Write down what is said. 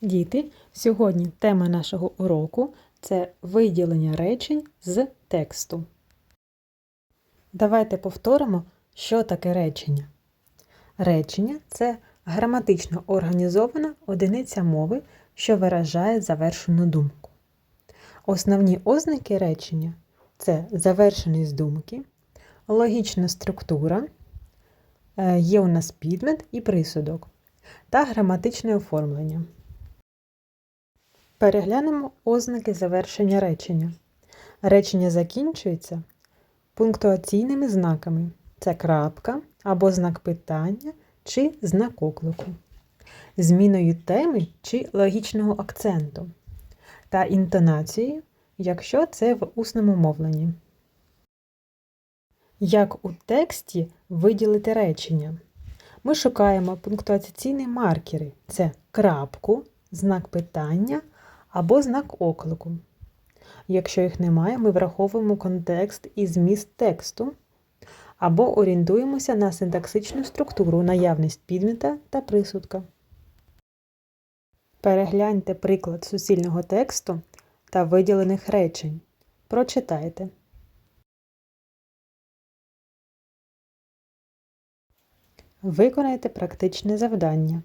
Діти, сьогодні тема нашого уроку це виділення речень з тексту. Давайте повторимо, що таке речення. Речення це граматично організована одиниця мови, що виражає завершену думку. Основні ознаки речення це завершеність думки, логічна структура, е, є у нас підмет і присудок та граматичне оформлення. Переглянемо ознаки завершення речення. Речення закінчується пунктуаційними знаками. Це крапка або знак питання чи знак оклику, зміною теми чи логічного акценту та інтонацією, якщо це в усному мовленні. Як у тексті виділити речення? Ми шукаємо пунктуаційні маркери це крапку, знак питання або знак оклику. Якщо їх немає, ми враховуємо контекст і зміст тексту або орієнтуємося на синтаксичну структуру, наявність підмета та присудка. Перегляньте приклад сусільного тексту та виділених речень. Прочитайте. Виконайте практичне завдання.